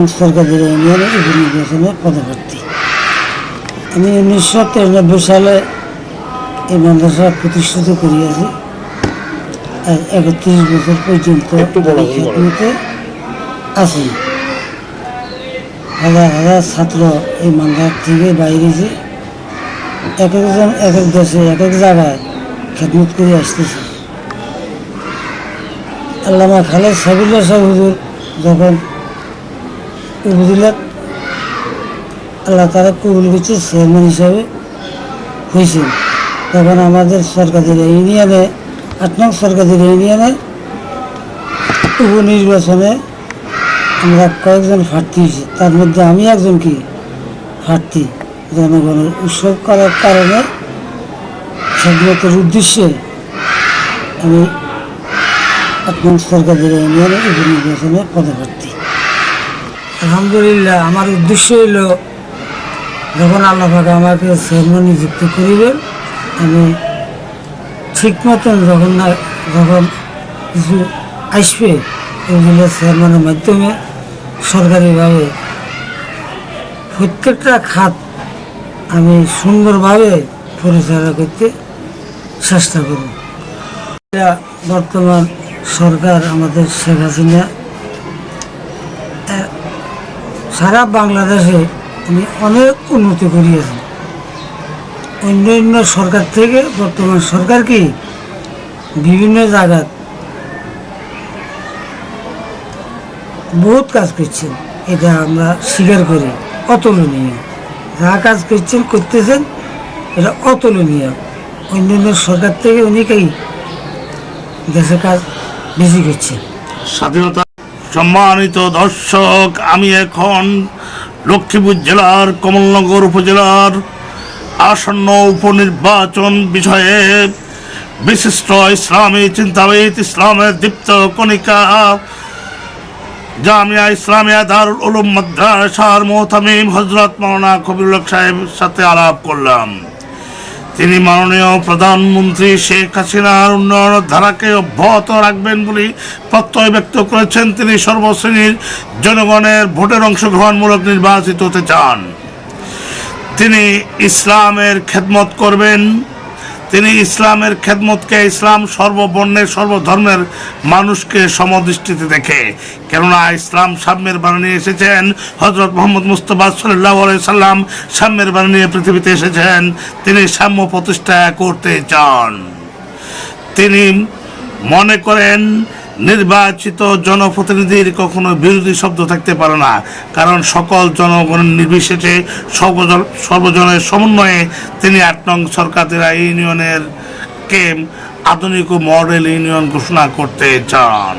সরকারের ইউনিয়নে উপনির্বাচনে পদপ্রার্থী আমি উনিশশো তিরানব্বই সালে এই মাদ্রাসা প্রতিষ্ঠিত করিয়াছি আর একত্রিশ বছর পর্যন্ত আছি। হাজার হাজার ছাত্র এই মান্দার থেকে বাইরেছে। এক একজন এক এক দেশে এক এক জায়গায় খেদমত করে আসতেছে। আল্লামা খালেদ সাবিল্লা সাহেব হুজুর যখন উপজেলার আল্লাহ তারা কবুল করছে, চেয়ারম্যান হিসাবে হয়েছেন তখন আমাদের সরকারের ইউনিয়নে আট নং সরকারের ইউনিয়নে উপনির্বাচনে আমরা কয়েকজন প্রার্থী হয়েছি। তার মধ্যে আমি একজন কি? প্রার্থী। জনগণের উৎসব করার কারণে স্বাধীনতার উদ্দেশ্যে আমি আট নং সরকারের ইউনিয়নে উপনির্বাচনে পদপ্রার্থী। আলহামদুলিল্লাহ, আমার উদ্দেশ্য হইল, যখন আল্লাহ পাক আমাকে চেয়ারম্যান নিযুক্ত করিবেন, আমি ঠিক মতন যখন না, যখন কিছু আসবে ওগুলো চেয়ারম্যানের মাধ্যমে সরকারিভাবে প্রত্যেকটা খাত আমি সুন্দরভাবে পরিচালনা করতে চেষ্টা করব। বর্তমান সরকার আমাদের শেখ হাসিনা সারা বাংলাদেশে উনি অনেক উন্নতি করিয়েছেন অন্য অন্য সরকার থেকে বর্তমান সরকার কি বিভিন্ন জায়গায় বহুত কাজ করছেন, এটা আমরা স্বীকার করি, অতুলনীয়। যা কাজ করছেন, করতেছেন, এটা অতুলনীয়। অন্যান্য সরকার থেকে অনেকেই দেশের কাজ বেশি করছেন স্বাধীনতা সম্মানিত দর্শক, আমি এখন লক্ষ্মীপুর জেলার, কমলনগর উপজেলার আসন্ন উপনির্বাচন বিষয়ে বিশিষ্ট ইসলামী চিন্তাবিদ, ইসলামের দীপ্ত কণিকা জামিয়া ইসলামিয়া দারুল উলুম মাদ্রাসার মোহতামিম হজরত মৌলানা কবিরুল সাহেবের সাথে আলাপ করলাম। তিনি মাননীয় প্রধানমন্ত্রী শেখ হাসিনার উন্নয়নের ধারাকে অব্যাহত রাখবেন বলে প্রত্যয় ব্যক্ত করেছেন। তিনি সর্বশ্রেণীর জনগণের ভোটের অংশগ্রহণমূলক নির্বাচিত হতে চান। তিনি ইসলামের খেদমত করবেন। তিনি ইসলামের খেদমতকে ইসলাম সর্ববর্ণের, সর্বধর্মের মানুষকে সমদৃষ্টিতে দেখে। কেননা ইসলাম সাম্যের বাণী নিয়ে এসেছেন হজরত মোহাম্মদ মুস্তফা সাল্লাহ সাল্লাম। সাম্যের বাণী নিয়ে পৃথিবীতে এসেছেন। তিনি সাম্য প্রতিষ্ঠা করতে চান। তিনি মনে করেন নির্বাচিত জনপ্রতিনিধির কখনো বিরোধী শব্দ থাকতে পারে না। কারণ সকল জনগণ নির্বিশেষে সর্বজন সর্বজনের সমন্বয়ে তিনি আট নং সরকারের ইউনিয়নের কে আধুনিক মডেল ইউনিয়ন ঘোষণা করতে চান।